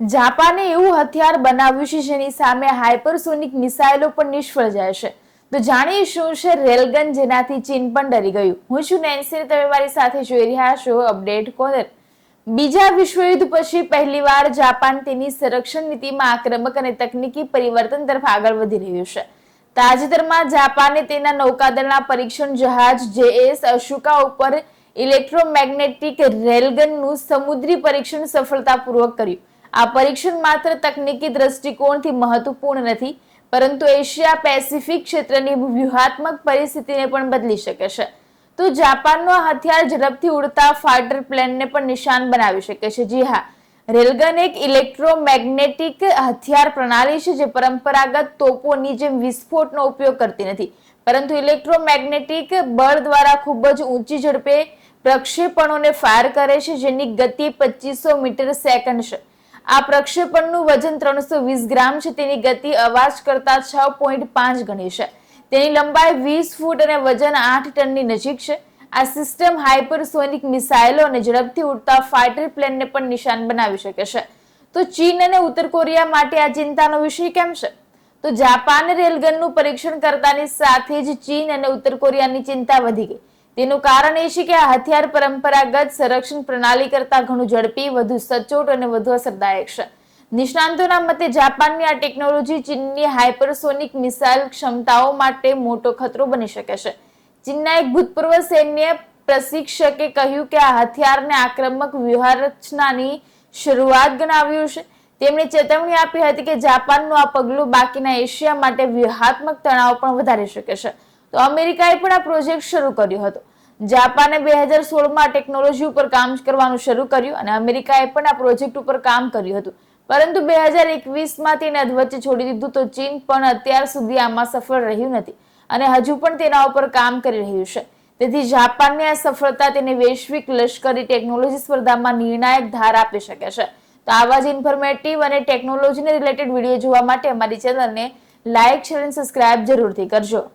જાપાને એવું હથિયાર બનાવ્યું છે જેની સામે હાઇપરસોનિક મિસાઇલો પણ નિષ્ફળ જાય છે. તો જાણીએ શું છે રેલગન જેનાથી ચીન પણ ડરી ગયું? હું છું નેન્સી, તમે મારી સાથે જોઈ રહ્યા છો અપડેટ કોર્નર બીજા વિશ્વયુદ્ધ પછી પહેલીવાર જાપાન તેની સંરક્ષણ નીતિમાં આક્રમક અને તકનીકી પરિવર્તન તરફ આગળ વધી રહ્યું છે. તાજેતરમાં જાપાને તેના નૌકાદળના પરીક્ષણ જહાજ જેએસ અશુકા ઉપર ઇલેક્ટ્રોમેગ્નેટિક રેલગનનું સમુદ્રી પરીક્ષણ સફળતાપૂર્વક કર્યું. આ પરીક્ષણ માત્ર તકનીકી દ્રષ્ટિકોણથી મહત્વપૂર્ણ નથી, પરંતુ એશિયા પેસિફિક ક્ષેત્રની વ્યૂહાત્મક પરિસ્થિતિને પણ બદલી શકે છે. તો જાપાનનો હથિયાર ઝડપથી ઉડતા ફાઇટર પ્લેનને પણ નિશાન બનાવી શકે છે. જી હા, રેલગન એક ઇલેક્ટ્રોમેગ્નેટિક હથિયાર પ્રણાલી છે જે પરંપરાગત તોપોની જેમ વિસ્ફોટનો ઉપયોગ કરતી નથી. પરંતુ ઇલેક્ટ્રોમેગ્નેટિક બળ દ્વારા ખૂબ જ ઊંચી ઝડપે પ્રક્ષેપણોને ફાયર કરે છે, જેની ગતિ પચીસો મીટર સેકન્ડ છે. આ પ્રક્ષેપણનું વજન ત્રણસો વીસ ગ્રામ છે. તેની ગતિ અવાજ કરતા છ પોઈન્ટ પાંચ ગણી છે. તેની લંબાઈ વીસ ફૂટ અને વજન આઠ ટનની નજીક છે. આ સિસ્ટમ હાઇપરસોનિક મિસાઇલો અને ઝડપથી ઉડતા ફાઇટર પ્લેનને પણ નિશાન બનાવી શકે છે. તો ચીન અને ઉત્તર કોરિયા માટે આ ચિંતાનો વિષય કેમ છે? તો જાપાન રેલગનનું પરીક્ષણ કરતાની સાથે જ ચીન અને ઉત્તર કોરિયાની ચિંતા વધી ગઈ. તેનું કારણ એ છે કે આ હથિયાર પરંપરાગત સંરક્ષણ પ્રણાલી કરતા ઘણું ઝડપી, વધુ સચોટ અને વધુ અસરદાયક છે. નિષ્ણાંતોના મતે, જાપાનની આ ટેકનોલોજી ચીનની હાઇપરસોનિક મિસાઇલ ક્ષમતાઓ માટે મોટો ખતરો બની શકે છે. ચીનના એક ભૂતપૂર્વ સૈન્ય પ્રશિક્ષકે કહ્યું કે આ હથિયારને આક્રમક વ્યૂહરચનાની શરૂઆત ગણાવ્યું છે. તેમણે ચેતવણી આપી હતી કે જાપાનનું આ પગલું બાકીના એશિયા માટે વ્યૂહાત્મક તણાવ પણ વધારી શકે છે. તો અમેરિકાએ પણ આ પ્રોજેક્ટ શરૂ કર્યો હતો. જાપાને બે હજાર સોળમાં ટેકનોલોજી ઉપર કામ કરવાનું શરૂ કર્યું અને અમેરિકાએ પણ આ પ્રોજેક્ટ ઉપર કામ કર્યું હતું. પરંતુ બે હજાર એકવીસમાં તેને અધવચ્ચે છોડી દીધું તો ચીન પણ અત્યાર સુધી આમાં સફળ રહ્યું નથી અને હજુ પણ તેના ઉપર કામ કરી રહ્યું છે. તેથી જાપાનની આ સફળતા તેને વૈશ્વિક લશ્કરી ટેકનોલોજી સ્પર્ધામાં નિર્ણાયક ધાર આપી શકે છે. તો આવા જ ઇન્ફોર્મેટિવ અને ટેકનોલોજીને રિલેટેડ વીડિયો જોવા માટે અમારી ચેનલને લાઇક શેર અને સબસ્ક્રાઇબ જરૂરથી કરજો.